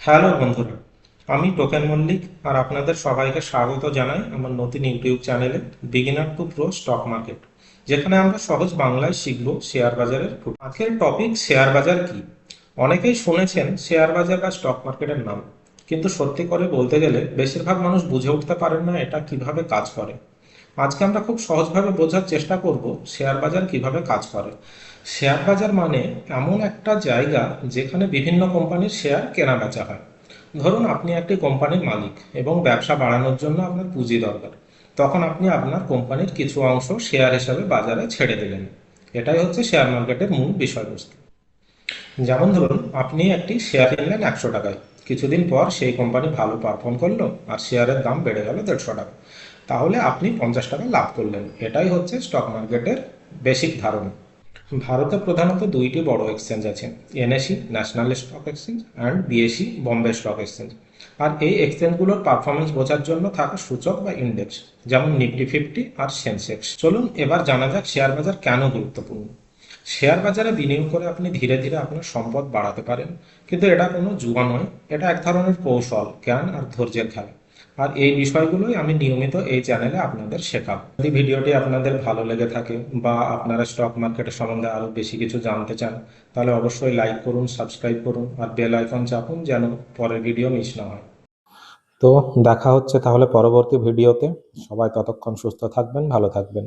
Hello বন্ধুরা, আমি token Mallick আর আপনাদের সবাইকে স্বাগত জানাই আমার নতুন ইউটিউব চ্যানেলে beginner to pro stock market, যেখানে আমরা সহজ বাংলায় শিখব শেয়ার বাজারের আজকের টপিক শেয়ার বাজার কি? অনেকেই শুনেছেন শেয়ার বাজার বা স্টক মার্কেটের নাম, কিন্তু সত্যি করে বলতে গেলে বেশিরভাগ মানুষ বুঝে উঠতে পারেন না এটা কীভাবে কাজ করে। আজকে আমরা খুব সহজভাবে বোঝার চেষ্টা করব শেয়ার বাজার কীভাবে কাজ করে। শেয়ার বাজার মানে এমন একটা জায়গা যেখানে বিভিন্ন কোম্পানির শেয়ার কেনা বেচা হয়। ধরুন আপনি একটি কোম্পানির মালিক এবং ব্যবসা বাড়ানোর জন্য আপনার পুঁজি দরকার। তখন আপনি আপনার কোম্পানির কিছু অংশ শেয়ার হিসাবে বাজারে ছেড়ে দিলেন। এটাই হচ্ছে শেয়ার মার্কেটের মূল বিষয়বস্তু। যেমন ধরুন, আপনি একটি শেয়ার কিনলেন একশো টাকায়। কিছুদিন পর সেই কোম্পানি ভালো পারফর্ম করল আর শেয়ারের দাম বেড়ে গেল দেড়শো টাকা। তাহলে আপনি পঞ্চাশ টাকা লাভ করলেন। এটাই হচ্ছে স্টক মার্কেটের বেসিক ধারণা। ভারতে প্রধানত দুইটি বড় এক্সচেঞ্জ আছে NSE national stock exchange and BSE Bombay stock exchange আর এই এক্সচেঞ্জগুলোর পারফরমেন্স বোঝার জন্য থাকে সূচক বা ইন্ডেক্স যেমন নিফটি ফিফটি আর সেন্সেক্স চলুন এবার জানা যাক শেয়ার বাজার কেন গুরুত্বপূর্ণ। শেয়ার বাজারে বিনিয়োগ করে আপনি ধীরে ধীরে আপনার সম্পদ বাড়াতে পারেন, কিন্তু এটা কোনো জুয়া নয়, এটা এক ধরনের কৌশল, জ্ঞান আর ধৈর্যের খেলা। আর এই বিষয়গুলোই আমি নিয়মিত এই চ্যানেলে আপনাদের শেখাব। যদি ভিডিওটি আপনাদের ভালো লেগে থাকে বা আপনারা স্টক মার্কেটের সম্বন্ধে আরও বেশি কিছু জানতে চান, তাহলে অবশ্যই লাইক করুন সাবস্ক্রাইব করুন আর বেল আইকন চাপুন যেন পরের ভিডিও মিস না হয়। তো দেখা হচ্ছে তাহলে পরবর্তী ভিডিওতে সবাই ততক্ষণ সুস্থ থাকবেন, ভালো থাকবেন।